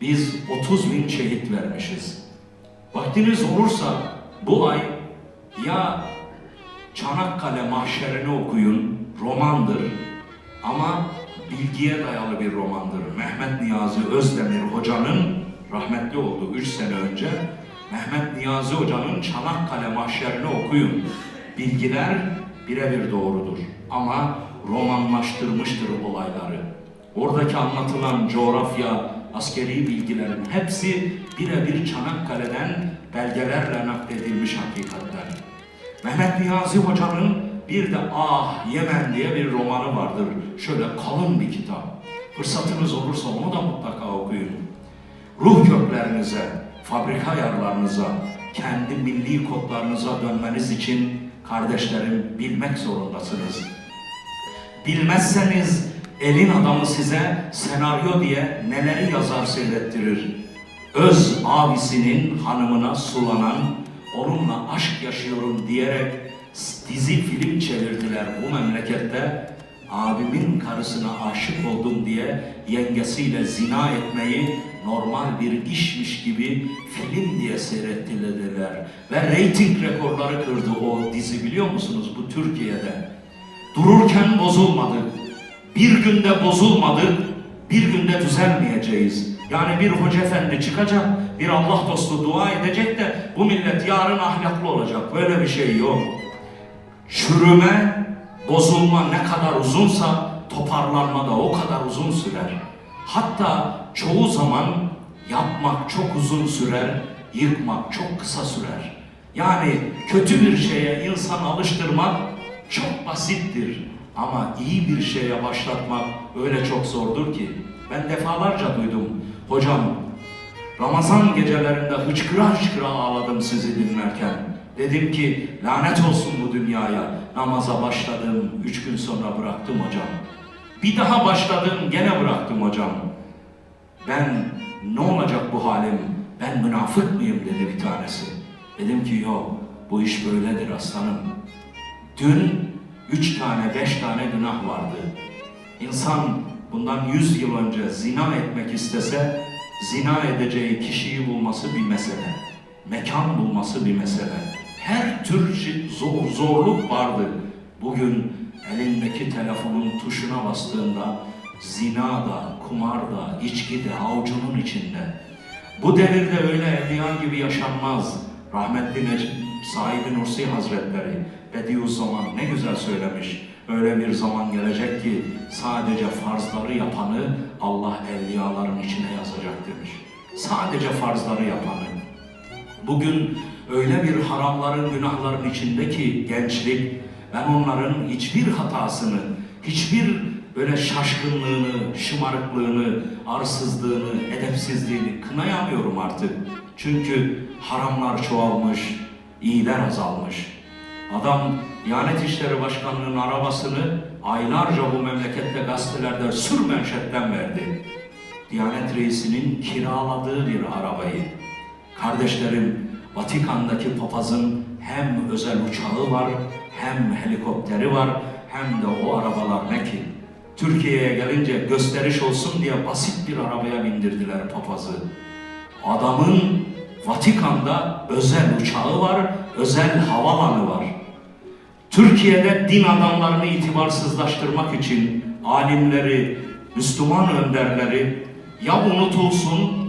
Biz 30 bin şehit vermişiz. Vaktiniz olursa bu ay ya Çanakkale Mahşerini okuyun, romandır ama bilgiye dayalı bir romandır. Mehmet Niyazi Özdemir hocanın rahmetli oldu 3 sene önce. Mehmet Niyazi hocanın Çanakkale Mahşerini okuyun. Bilgiler birebir doğrudur ama romanlaştırmıştır olayları. Oradaki anlatılan coğrafya, askeri bilgilerin hepsi birebir Çanakkale'den belgelerle nakledilmiş hakikatler. Mehmet Niyazi Hoca'nın bir de Ah Yemen diye bir romanı vardır. Şöyle kalın bir kitap. Fırsatınız olursa onu da mutlaka okuyun. Ruh köklerinize, fabrika ayarlarınıza, kendi milli kodlarınıza dönmeniz için kardeşlerim bilmek zorundasınız. Bilmezseniz elin adamı size senaryo diye neleri yazar seyrettirir. Öz abisinin hanımına sulanan, onunla aşk yaşıyorum diyerek dizi film çevirdiler bu memlekette. Abimin karısına aşık oldum diye yengesiyle zina etmeyi normal bir işmiş gibi film diye seyrettirdiler. Ve reyting rekorları kırdı o dizi biliyor musunuz bu Türkiye'de. Dururken bozulmadık. Bir günde bozulmadık. Bir günde düzelmeyeceğiz. Yani bir hoca efendi çıkacak, bir Allah dostu dua edecek de bu millet yarın ahlaklı olacak. Böyle bir şey yok. Çürüme, bozulma ne kadar uzunsa toparlanma da o kadar uzun sürer. Hatta çoğu zaman yapmak çok uzun sürer, yıkmak çok kısa sürer. Yani kötü bir şeye insan alıştırmak çok basittir. Ama iyi bir şeye başlatmak öyle çok zordur ki. Ben defalarca duydum. Hocam Ramazan gecelerinde hıçkıra hıçkıra ağladım sizi dinlerken. Dedim ki lanet olsun bu dünyaya. Namaza başladım, üç gün sonra bıraktım hocam. Bir daha başladım, gene bıraktım hocam. Ben ne olacak bu halim? Ben münafık mıyım dedi bir tanesi. Dedim ki yok, bu iş böyledir aslanım. Dün üç tane, beş tane günah vardı. İnsan bundan yüz yıl önce zina etmek istese, zina edeceği kişiyi bulması bir mesele. Mekan bulması bir mesele. Her tür zor, zorluk vardı. Bugün elindeki telefonun tuşuna bastığında zina da, kumar da, içki de avucunun içinde. Bu devirde öyle evliya gibi yaşanmaz. Rahmetli Necip Said Nursi Hazretleri Bediüzzaman ne güzel söylemiş. Öyle bir zaman gelecek ki sadece farzları yapanı Allah evliyaların içine yazacak demiş. Sadece farzları yapanı. Bugün öyle bir haramların, günahların içinde ki gençlik, ben onların hiçbir hatasını, hiçbir böyle şaşkınlığını, şımarıklığını, arsızlığını, edepsizliğini kınayamıyorum artık. Çünkü haramlar çoğalmış, iyiler azalmış. Adam Diyanet İşleri Başkanlığı'nın arabasını aylarca bu memlekette gazetelerde sür menşetten verdi. Diyanet Reisi'nin kiraladığı bir arabayı. Kardeşlerim, Vatikan'daki papazın hem özel uçağı var, hem helikopteri var, hem de o arabalar ne ki? Türkiye'ye gelince gösteriş olsun diye basit bir arabaya bindirdiler papazı. Adamın Vatikan'da özel uçağı var, özel havalanı var. Türkiye'de din adamlarını itibarsızlaştırmak için alimleri, Müslüman önderleri ya unutulsun,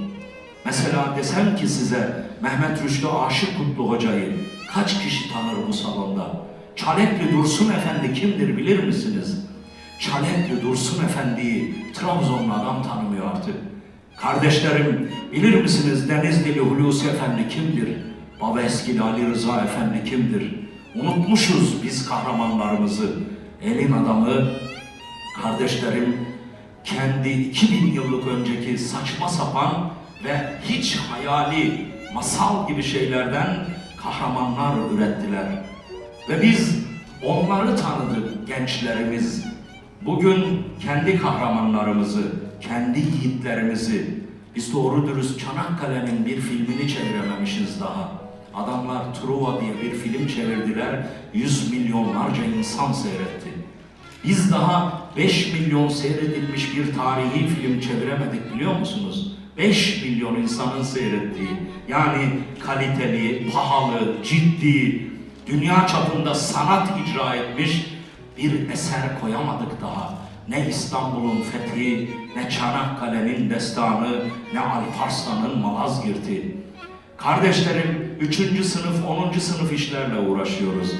mesela desem ki size Mehmet Rüştü Aşık Kutlu Hoca'yı kaç kişi tanır bu salonda? Çalekli Dursun Efendi kimdir bilir misiniz? Çalekli Dursun Efendi'yi Trabzonlu adam tanımıyor artık. Kardeşlerim bilir misiniz Denizlili Hulusi Efendi kimdir? Baba Eskili Ali Rıza Efendi kimdir? Unutmuşuz biz kahramanlarımızı. Elin adamı kardeşlerim kendi 2000 yıllık önceki saçma sapan ve hiç hayali masal gibi şeylerden kahramanlar ürettiler. Ve biz onları tanıdık gençlerimiz. Bugün kendi kahramanlarımızı, kendi yiğitlerimizi biz doğru dürüst Çanakkale'nin bir filmini çevirememişiz daha. Adamlar Truva diye bir film çevirdiler, yüz milyonlarca insan seyretti. Biz daha 5 milyon seyredilmiş bir tarihi film çeviremedik biliyor musunuz? 5 milyon insanın seyrettiği, yani kaliteli, pahalı, ciddi, dünya çapında sanat icra etmiş bir eser koyamadık daha. Ne İstanbul'un fethi, ne Çanakkale'nin destanı, ne Alparslan'ın Malazgirt'i. Kardeşlerim, 3. sınıf, 10. sınıf işlerle uğraşıyoruz.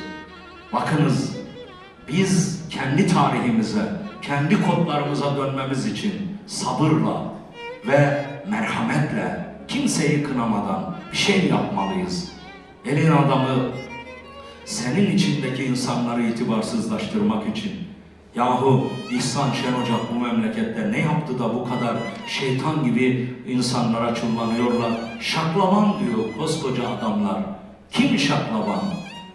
Bakınız, biz kendi tarihimize, kendi kodlarımıza dönmemiz için sabırla ve merhametle, kimseyi kınamadan bir şey yapmalıyız. Elin adamı senin içindeki insanları itibarsızlaştırmak için. Yahu İhsan Şen Ocak bu memlekette ne yaptı da bu kadar şeytan gibi insanlara çullanıyorlar? Şaklaban diyor koskoca adamlar. Kim şaklaban?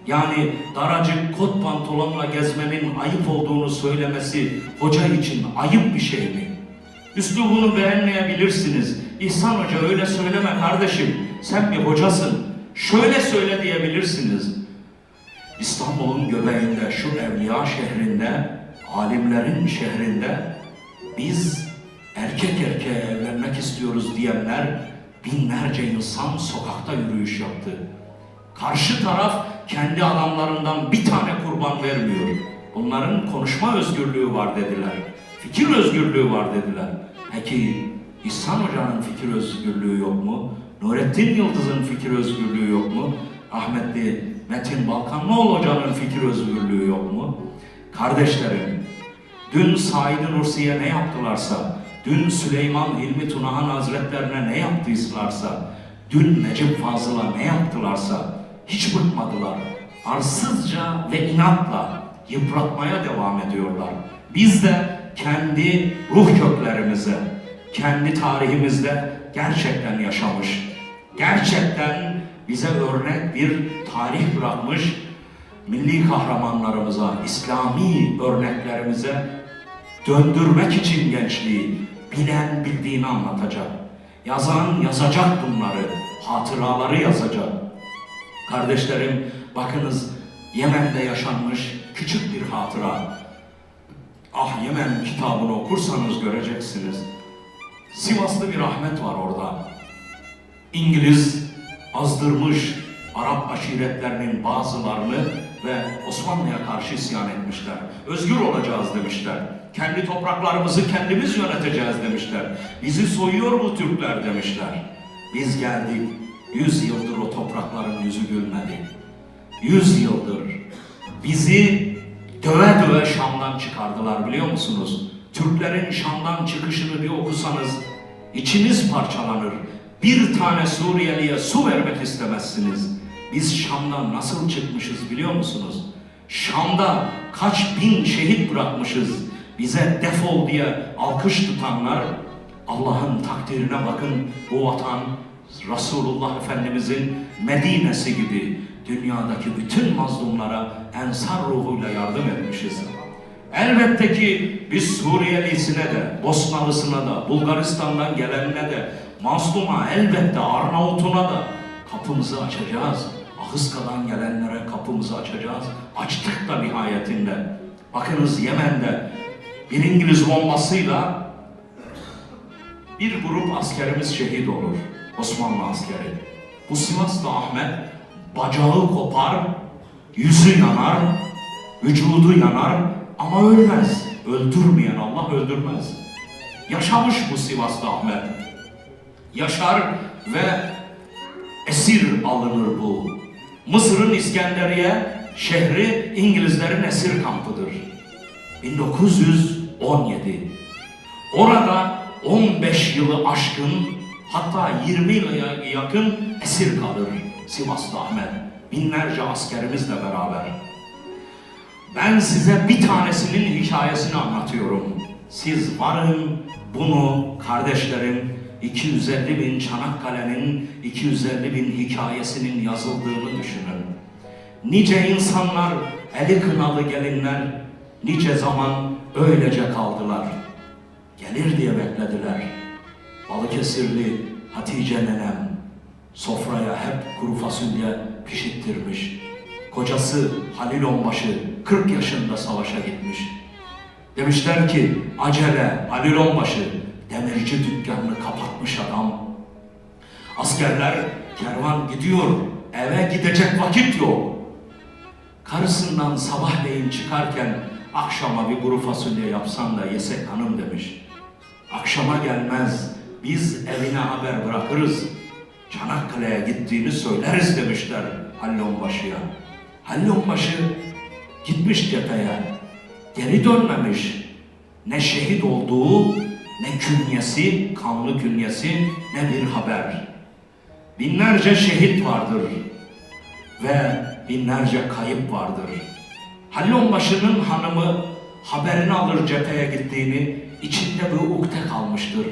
Yani daracık kot pantolonla gezmenin ayıp olduğunu söylemesi hoca için ayıp bir şey mi? Üslubunu beğenmeyebilirsiniz. İhsan Hoca öyle söyleme kardeşim. Sen bir hocasın. Şöyle söyle diyebilirsiniz. İstanbul'un göbeğinde, şu Evliya şehrinde, alimlerin şehrinde biz erkek erkeğe evlenmek istiyoruz diyenler binlerce insan sokakta yürüyüş yaptı. Karşı taraf kendi adamlarından bir tane kurban vermiyor. Bunların konuşma özgürlüğü var dediler. Fikir özgürlüğü var dediler. Peki İhsan Hoca'nın fikir özgürlüğü yok mu? Nurettin Yıldız'ın fikir özgürlüğü yok mu? Rahmetli Metin Balkanlıoğlu Hoca'nın fikir özgürlüğü yok mu? Kardeşlerim, dün Said Nursi'ye ne yaptılarsa, dün Süleyman Hilmi Tunahan Hazretlerine ne yaptıysalarsa, dün Necip Fazıl'a ne yaptılarsa hiç bıkmadılar. Arsızca ve inatla yıpratmaya devam ediyorlar. Biz de kendi ruh köklerimize, kendi tarihimizde gerçekten yaşamış, gerçekten bize örnek bir tarih bırakmış milli kahramanlarımıza, İslami örneklerimize döndürmek için gençliği bilen bildiğini anlatacak. Yazan yazacak bunları, hatıraları yazacak. Kardeşlerim bakınız Yemen'de yaşanmış küçük bir hatıra. Ah Yemen kitabını okursanız göreceksiniz. Sivaslı bir Ahmet var orada. İngiliz azdırmış Arap aşiretlerinin bazılarını ve Osmanlı'ya karşı isyan etmişler. Özgür olacağız demişler. Kendi topraklarımızı kendimiz yöneteceğiz demişler. Bizi soyuyor bu Türkler demişler. Biz geldik. Yüz yıldır o toprakların yüzü gülmedi. Yüz yıldır bizi döve döve Şam'dan çıkardılar biliyor musunuz? Türklerin Şam'dan çıkışını bir okusanız içiniz parçalanır. Bir tane Suriyeliye su vermek istemezsiniz. Biz Şam'dan nasıl çıkmışız biliyor musunuz? Şam'da kaç bin şehit bırakmışız. Bize defol diye alkış tutanlar Allah'ın takdirine bakın bu vatan Resulullah Efendimizin Medine'si gibi dünyadaki bütün mazlumlara ensar ruhuyla yardım etmişiz. Elbette ki biz Suriyelisine de, Bosnalısına da, Bulgaristan'dan gelenine de, mazluma elbette Arnavut'una da kapımızı açacağız. Ahıska'dan gelenlere kapımızı açacağız. Açtık da nihayetinde. Bakınız Yemen'de bir İngiliz bombasıyla bir grup askerimiz şehit olur. Osmanlı askeri. Bu Sivaslı Ahmet bacağı kopar, yüzü yanar, vücudu yanar ama ölmez. Öldürmeyen Allah öldürmez. Yaşamış bu Sivaslı Ahmet. Yaşar ve esir alınır bu. Mısır'ın İskenderiye şehri İngilizlerin esir kampıdır. 1917. Orada 15 yılı aşkın hatta 20 yıla yakın esir kalır Sivaslı Ahmet. Binlerce askerimizle beraber. Ben size bir tanesinin hikayesini anlatıyorum. Siz varın bunu kardeşlerim 250 bin Çanakkale'nin 250 bin hikayesinin yazıldığını düşünün. Nice insanlar, eli kınalı gelinler, nice zaman öylece kaldılar. Gelir diye beklediler. Balıkesirli Hatice nenem sofraya hep kuru fasulye pişittirmiş. Kocası Halil Onbaşı 40 yaşında savaşa gitmiş. Demişler ki acele Halil Onbaşı demirci dükkanını kapatmış adam. Askerler kervan gidiyor, eve gidecek vakit yok. Karısından sabahleyin çıkarken akşama bir kuru fasulye yapsan da yesek hanım demiş. Akşama gelmez, biz evine haber bırakırız. Çanakkale'ye gittiğini söyleriz demişler Hallonbaşı'ya. Hallonbaşı gitmiş cepheye, geri dönmemiş. Ne şehit olduğu, ne künyesi, kanlı künyesi, ne bir haber. Binlerce şehit vardır ve binlerce kayıp vardır. Hallonbaşı'nın hanımı haberini alır cepheye gittiğini, içinde bir ukde kalmıştır.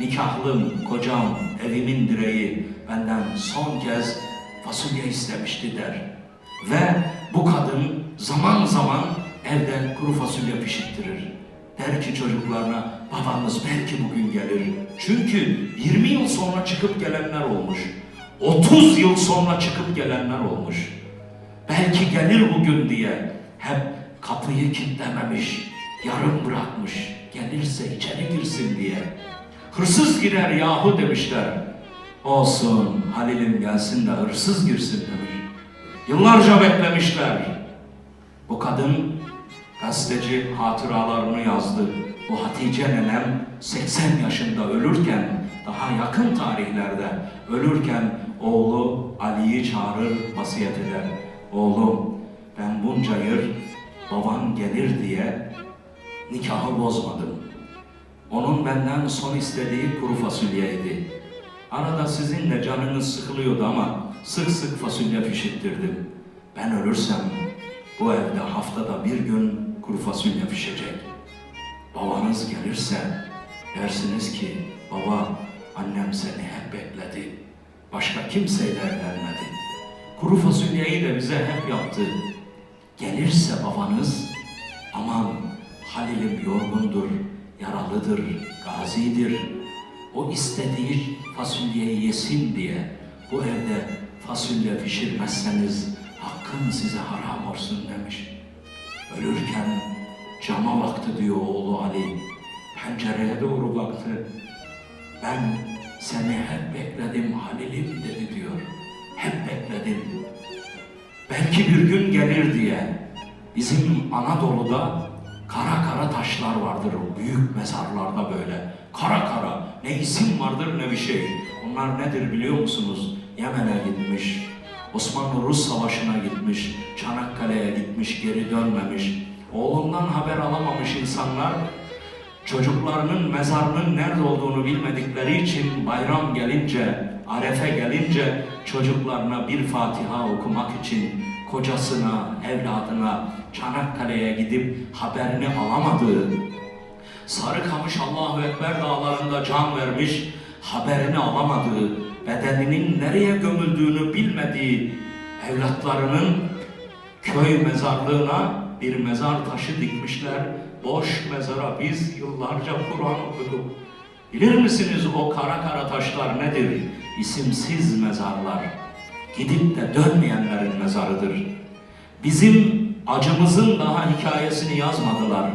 Nikahlım, kocam, evimin direği benden son kez fasulye istemişti der. Ve bu kadın zaman zaman evde kuru fasulye pişirttirir. Der ki çocuklarına, babanız belki bugün gelir. Çünkü 20 yıl sonra çıkıp gelenler olmuş. 30 yıl sonra çıkıp gelenler olmuş. Belki gelir bugün diye hep kapıyı kilitlememiş, yarım bırakmış. Gelirse içeri girsin diye. Hırsız girer yahu demişler. Olsun Halil'im gelsin de hırsız girsin demiş. Yıllarca beklemişler. Bu kadın gazeteci hatıralarını yazdı. Bu Hatice nenem 80 yaşında ölürken, daha yakın tarihlerde ölürken oğlu Ali'yi çağırır vasiyet eder. Oğlum ben bunca yıl baban gelir diye nikahı bozmadım. Onun benden son istediği kuru fasulyeydi. Arada sizin de canınız sıkılıyordu ama sık sık fasulye pişirttirdim. Ben ölürsem bu evde haftada bir gün kuru fasulye pişecek. Babanız gelirse dersiniz ki baba annem seni hep bekledi. Başka kimseyle evlenmedi. Kuru fasulyeyi de bize hep yaptı. Gelirse babanız aman Halil'im yorgundur, yaralıdır, gazidir. O istediği fasulyeyi yesin diye bu evde fasulye pişirmezseniz hakkım size haram olsun demiş. Ölürken cama baktı diyor oğlu Ali. Pencereye doğru baktı. Ben seni hep bekledim Halil'im dedi diyor. Hep bekledim. Belki bir gün gelir diye bizim Anadolu'da kara kara taşlar vardır büyük mezarlarda böyle. Kara kara ne isim vardır ne bir şey. Onlar nedir biliyor musunuz? Yemen'e gitmiş, Osmanlı-Rus savaşına gitmiş, Çanakkale'ye gitmiş, geri dönmemiş. Oğlundan haber alamamış insanlar çocuklarının mezarının nerede olduğunu bilmedikleri için bayram gelince, arefe gelince çocuklarına bir Fatiha okumak için kocasına, evladına Çanakkale'ye gidip haberini alamadığı, Sarıkamış Allahu Ekber dağlarında can vermiş, haberini alamadığı, bedeninin nereye gömüldüğünü bilmediği evlatlarının köy mezarlığına bir mezar taşı dikmişler. Boş mezara biz yıllarca Kur'an okuduk. Bilir misiniz o kara kara taşlar nedir? İsimsiz mezarlar. Gidip de dönmeyenlerin mezarıdır. Bizim acımızın daha hikayesini yazmadılar.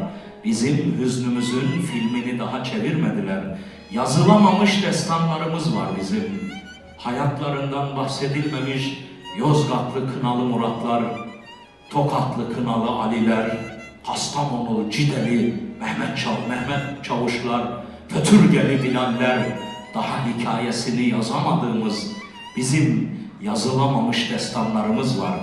Bizim hüznümüzün filmini daha çevirmediler. Yazılamamış destanlarımız var bizim. Hayatlarından bahsedilmemiş Yozgatlı Kınalı Muratlar, Tokatlı Kınalı Aliler, Kastamonulu Cideli Mehmet, Çav Mehmet Çavuşlar, Fötürgeli Bilaller, daha hikayesini yazamadığımız bizim yazılamamış destanlarımız var.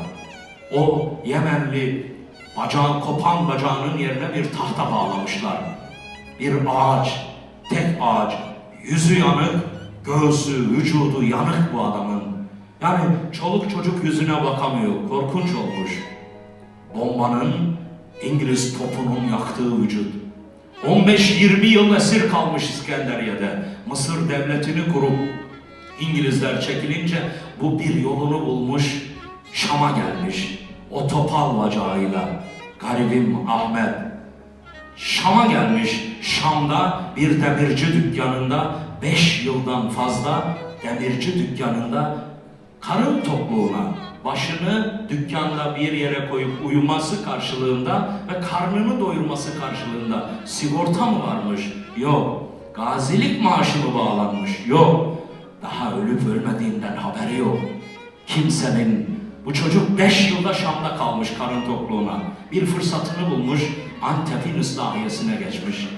O Yemenli bacağı kopan bacağının yerine bir tahta bağlamışlar. Bir ağaç, tek ağaç, yüzü yanık, göğsü, vücudu yanık bu adamın. Yani çoluk çocuk yüzüne bakamıyor, korkunç olmuş. Bombanın İngiliz topunun yaktığı vücut. 15-20 yıl esir kalmış İskenderiye'de. Mısır devletini kurup İngilizler çekilince bu bir yolunu bulmuş, Şam'a gelmiş. O topal bacağıyla garibim Ahmet Şam'a gelmiş. Şam'da bir demirci dükkanında 5 yıldan fazla demirci dükkanında karın tokluğuna başını dükkanda bir yere koyup uyuması karşılığında ve karnını doyurması karşılığında sigorta mı varmış? Yok. gazilik maaşı mı bağlanmış? Yok. Daha ölüp ölmediğinden haberi yok. Kimsenin bu çocuk beş yılda Şam'da kalmış karın tokluğuna. Bir fırsatını bulmuş Antep'in ıslahiyesine geçmiş.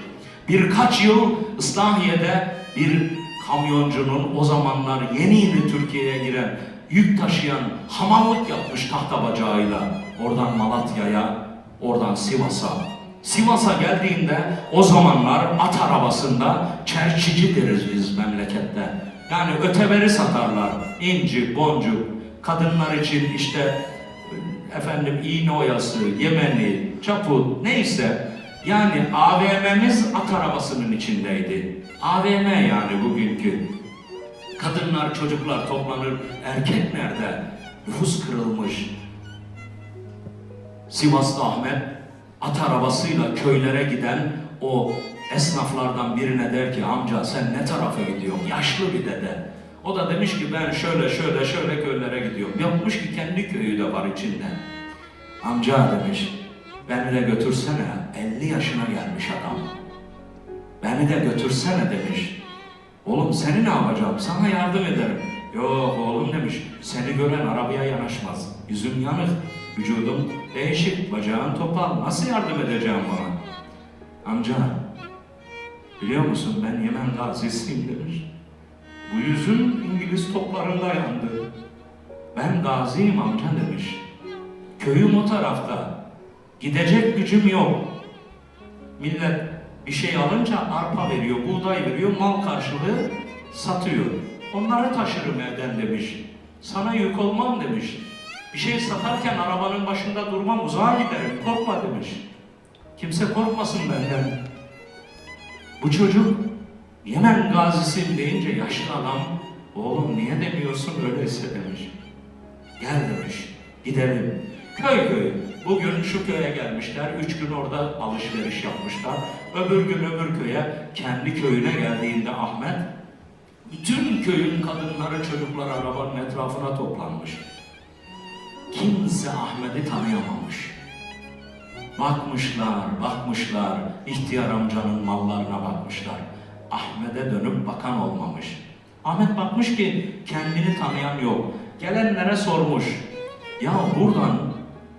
Birkaç yıl Islahiye'de bir kamyoncunun o zamanlar yeni yeni Türkiye'ye giren yük taşıyan hamallık yapmış tahta bacağıyla. Oradan Malatya'ya, oradan Sivas'a. Sivas'a geldiğinde o zamanlar at arabasında çerçici deriz biz memlekette. Yani öteberi satarlar. İnci, boncuk, kadınlar için işte efendim iğne oyası, yemeni, çaput neyse yani AVM'miz at arabasının içindeydi. AVM yani bugünkü. Kadınlar, çocuklar toplanır. Erkek nerede? Nüfus kırılmış. Sivaslı Ahmet at arabasıyla köylere giden o esnaflardan birine der ki amca sen ne tarafa gidiyorsun? Yaşlı bir dede. O da demiş ki ben şöyle şöyle şöyle köylere gidiyorum. Yapmış ki kendi köyü de var içinde. Amca demiş beni de götürsene 50 yaşına gelmiş adam. Beni de götürsene demiş. Oğlum seni ne yapacağım? Sana yardım ederim. Yok oğlum demiş. Seni gören arabaya yanaşmaz. Yüzüm yanık, vücudum değişik, bacağın topal. Nasıl yardım edeceğim bana? Amca, biliyor musun ben Yemen gazisiyim demiş. Bu yüzüm İngiliz toplarında yandı. Ben gaziyim amca demiş. Köyüm o tarafta. Gidecek gücüm yok. Millet bir şey alınca arpa veriyor, buğday veriyor, mal karşılığı satıyor. Onları taşırım evden demiş. Sana yük olmam demiş. Bir şey satarken arabanın başında durmam, uzağa giderim, korkma demiş. Kimse korkmasın benden. Bu çocuk Yemen gazisin deyince yaşlı adam, oğlum niye demiyorsun öyleyse demiş. Gel demiş, gidelim. Köy köy. Bugün şu köye gelmişler, üç gün orada alışveriş yapmışlar. Öbür gün öbür köye, kendi köyüne geldiğinde Ahmet, bütün köyün kadınları, çocuklar arabanın etrafına toplanmış. Kimse Ahmet'i tanıyamamış. Bakmışlar, bakmışlar, ihtiyar amcanın mallarına bakmışlar. Ahmet'e dönüp bakan olmamış. Ahmet bakmış ki kendini tanıyan yok. Gelenlere sormuş. Ya buradan,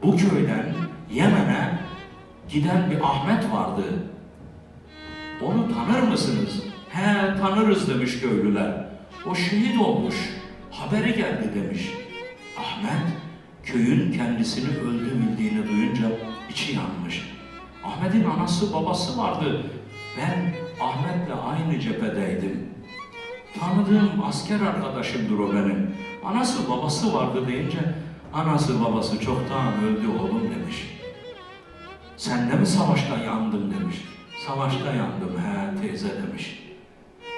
bu köyden Yemen'e giden bir Ahmet vardı. Onu tanır mısınız? He tanırız demiş köylüler. O şehit olmuş. Haberi geldi demiş. Ahmet köyün kendisini öldü bildiğini duyunca içi yanmış. Ahmet'in anası babası vardı. Ben Ahmet'le aynı cephedeydim. Tanıdığım asker arkadaşımdır o benim. Anası babası vardı deyince anası babası çoktan öldü oğlum demiş. Sen de mi savaşta yandın demiş. Savaşta yandım he teyze demiş.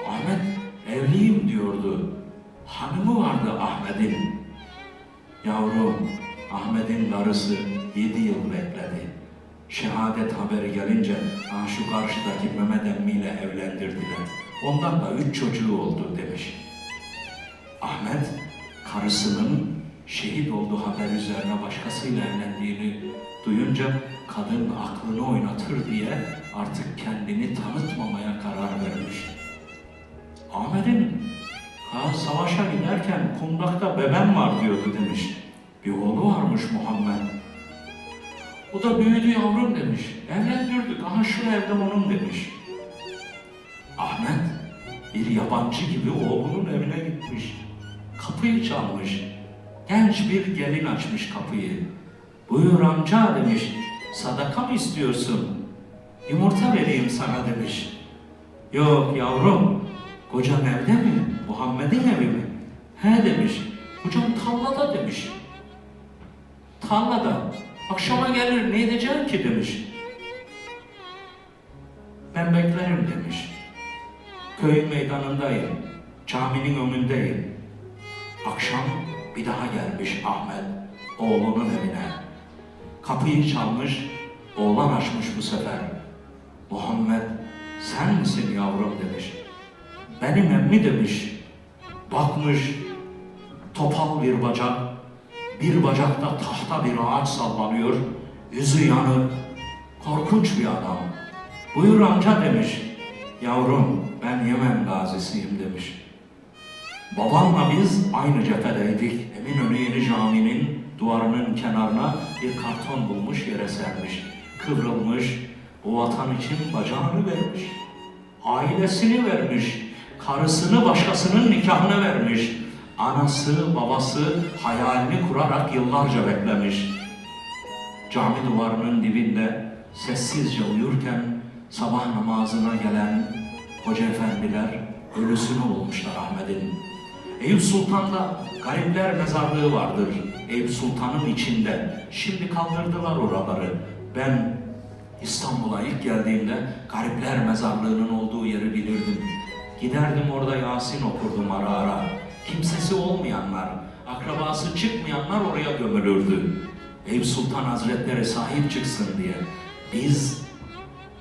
Ahmet evliyim diyordu. Hanımı vardı Ahmet'in. Yavrum Ahmet'in karısı yedi yıl bekledi. Şehadet haberi gelince ha şu karşıdaki Mehmet emmiyle evlendirdiler. Ondan da üç çocuğu oldu demiş. Ahmet karısının şehit olduğu haber üzerine başkasıyla evlendiğini duyunca kadın aklını oynatır diye artık kendini tanıtmamaya karar vermiş. Ahmet'in ha, savaşa giderken kundakta bebem var diyordu demiş. Bir oğlu varmış Muhammed. O da büyüdü yavrum demiş. Evlendirdik. Aha şu evde onun demiş. Ahmet bir yabancı gibi oğlunun evine gitmiş. Kapıyı çalmış. Genç bir gelin açmış kapıyı. Buyur amca demiş. Sadaka mı istiyorsun? Yumurta vereyim sana demiş. Yok yavrum. Kocan evde mi? Muhammed'in evi mi? He demiş. Kocam tarlada demiş. Tarlada. Akşama gelir ne edeceğim ki demiş. Ben beklerim demiş. Köyün meydanındayım. Caminin önündeyim. Akşam bir daha gelmiş Ahmet oğlunun evine. Kapıyı çalmış, oğlan açmış bu sefer. Muhammed sen misin yavrum demiş. Benim emmi demiş. Bakmış, topal bir bacak, bir bacakta tahta bir ağaç sallanıyor, yüzü yanık, korkunç bir adam. Buyur amca demiş, Yavrum ben Yemen gazisiyim demiş. Babamla biz aynı cephedeydik. Eminönü Yeni Camii'nin duvarının kenarına bir karton bulmuş yere sermiş. Kıvrılmış, bu vatan için bacağını vermiş. Ailesini vermiş. Karısını başkasının nikahına vermiş. Anası, babası hayalini kurarak yıllarca beklemiş. Cami duvarının dibinde sessizce uyurken sabah namazına gelen hoca efendiler ölüsünü bulmuşlar Ahmet'in. Eyüp Sultan'da garipler mezarlığı vardır. Eyüp Sultan'ın içinde. Şimdi kaldırdılar oraları. Ben İstanbul'a ilk geldiğimde garipler mezarlığının olduğu yeri bilirdim. Giderdim orada Yasin okurdum ara ara. Kimsesi olmayanlar, akrabası çıkmayanlar oraya gömülürdü. Eyüp Sultan Hazretleri sahip çıksın diye. Biz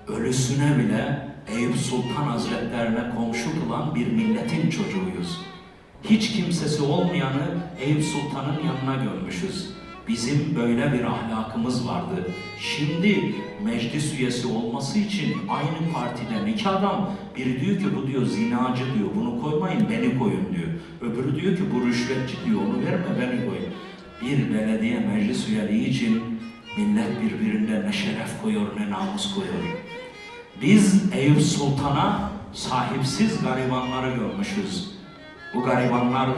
ölüsüne bile Eyüp Sultan Hazretlerine komşu kılan bir milletin çocuğuyuz. Hiç kimsesi olmayanı Eyüp Sultan'ın yanına gömmüşüz. Bizim böyle bir ahlakımız vardı. Şimdi meclis üyesi olması için aynı partiden iki adam biri diyor ki bu diyor zinacı diyor bunu koymayın beni koyun diyor. Öbürü diyor ki bu rüşvetçi diyor onu verme beni koyun. Bir belediye meclis üyeliği için millet birbirine ne şeref koyuyor ne namus koyuyor. Biz Eyüp Sultan'a sahipsiz garibanları görmüşüz. Bu garibanlar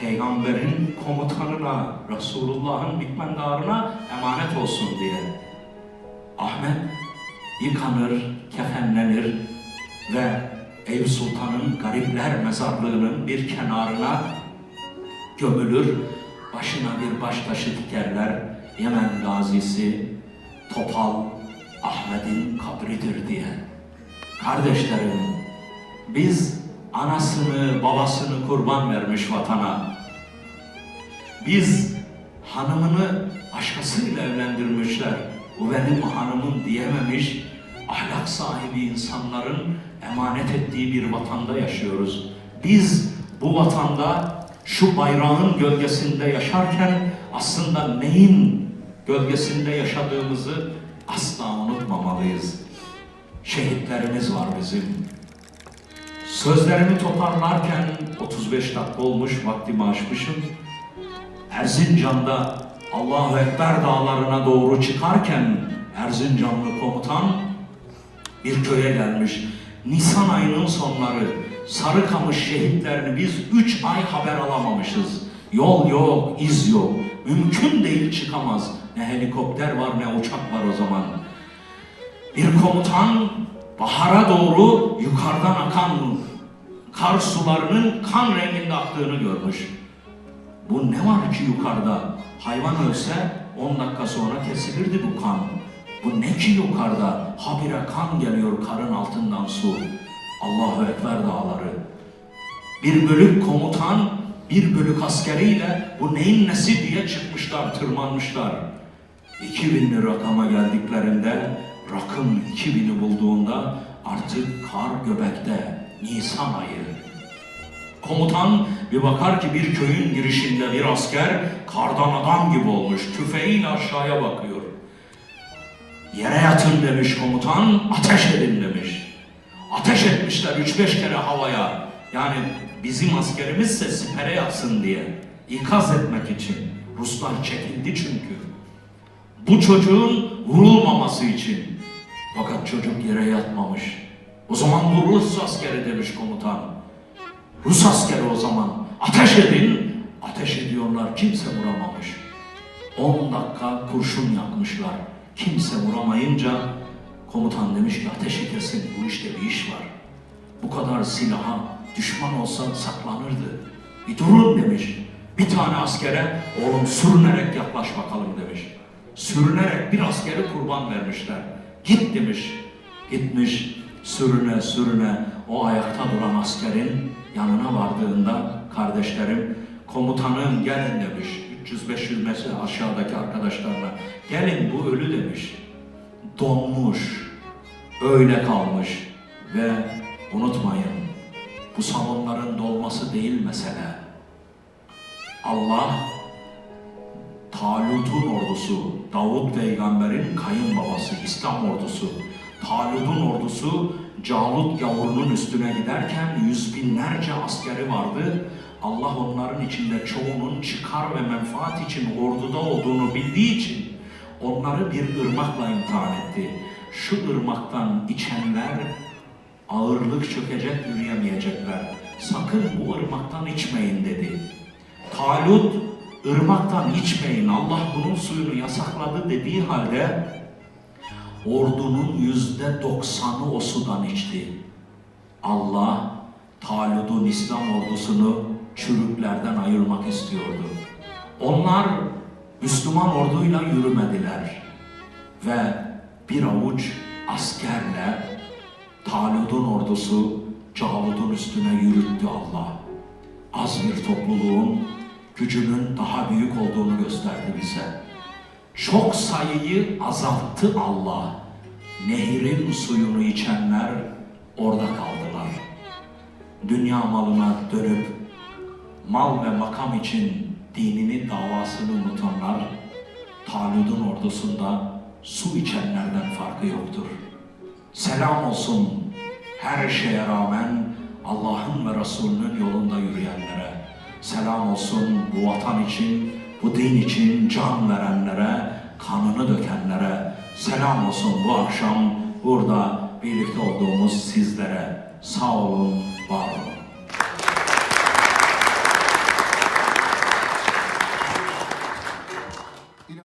peygamberin komutanına, Resulullah'ın hükmendarına emanet olsun diye. Ahmet yıkanır, kefenlenir ve Eyüp Sultan'ın garipler mezarlığının bir kenarına gömülür. Başına bir baş taşı dikerler. Yemen gazisi Topal Ahmet'in kabridir diye. Kardeşlerim, biz anasını babasını kurban vermiş vatana. Biz hanımını başkasıyla evlendirmişler. Bu benim hanımım diyememiş, ahlak sahibi insanların emanet ettiği bir vatanda yaşıyoruz. Biz bu vatanda şu bayrağın gölgesinde yaşarken aslında neyin gölgesinde yaşadığımızı asla unutmamalıyız. Şehitlerimiz var bizim. Sözlerimi toparlarken 35 dakika olmuş, vaktimi aşmışım. Erzincan'da Allahu Ekber dağlarına doğru çıkarken Erzincanlı komutan bir köye gelmiş. Nisan ayının sonları Sarıkamış şehitlerini biz üç ay haber alamamışız. Yol yok, iz yok. Mümkün değil çıkamaz. Ne helikopter var ne uçak var o zaman. Bir komutan bahara doğru yukarıdan akan kar sularının kan renginde aktığını görmüş. Bu ne var ki yukarıda? Hayvan ölse 10 dakika sonra kesilirdi bu kan. Bu ne ki yukarıda? Habire kan geliyor karın altından su. Allahu Ekber dağları. Bir bölük komutan, bir bölük askeriyle bu neyin nesi diye çıkmışlar, tırmanmışlar. 2000'li rakama geldiklerinde, rakım 2000'i bulduğunda artık kar göbekte, Nisan ayı. Komutan bir bakar ki bir köyün girişinde bir asker kardan adam gibi olmuş, tüfeğiyle aşağıya bakıyor. Yere yatın demiş komutan, ateş edin demiş. Ateş etmişler üç beş kere havaya. Yani bizim askerimizse sipere yatsın diye. ikaz etmek için. Ruslar çekildi çünkü. Bu çocuğun vurulmaması için. Fakat çocuk yere yatmamış. O zaman bu Rus askeri demiş komutan. Rus askeri o zaman. Ateş edin. Ateş ediyorlar. Kimse vuramamış. 10 dakika kurşun yakmışlar. Kimse vuramayınca komutan demiş ki ateşi kesin bu işte bir iş var. Bu kadar silaha düşman olsa saklanırdı. Bir durun demiş. Bir tane askere oğlum sürünerek yaklaş bakalım demiş. Sürünerek bir askeri kurban vermişler. Git demiş. Gitmiş sürüne sürüne o ayakta duran askerin yanına vardığında kardeşlerim komutanım gelin demiş. 300-500 metre aşağıdaki arkadaşlarına gelin bu ölü demiş. Donmuş, öyle kalmış ve unutmayın bu salonların dolması değil mesele. Allah Talut'un ordusu, Davut peygamberin kayınbabası, İslam ordusu, Talut'un ordusu Calut gavurunun üstüne giderken yüz binlerce askeri vardı. Allah onların içinde çoğunun çıkar ve menfaat için orduda olduğunu bildiği için onları bir ırmakla imtihan etti. Şu ırmaktan içenler ağırlık çökecek, yürüyemeyecekler. Sakın bu ırmaktan içmeyin dedi. Talut, ırmaktan içmeyin, Allah bunun suyunu yasakladı dediği halde ordunun yüzde doksanı o sudan içti. Allah Talut'un İslam ordusunu çürüklerden ayırmak istiyordu. Onlar Müslüman orduyla yürümediler ve bir avuç askerle Talut'un ordusu Calut'un üstüne yürüttü Allah. Az bir topluluğun gücünün daha büyük olduğunu gösterdi bize. Çok sayıyı azalttı Allah. Nehrin suyunu içenler orada kaldılar. Dünya malına dönüp mal ve makam için dinini davasını unutanlar Talud'un ordusunda su içenlerden farkı yoktur. Selam olsun her şeye rağmen Allah'ın ve Resulünün yolunda yürüyenlere. Selam olsun bu vatan için, bu din için can verenlere, kanını dökenlere. Selam olsun bu akşam burada birlikte olduğumuz sizlere. Sağ olun, var olun.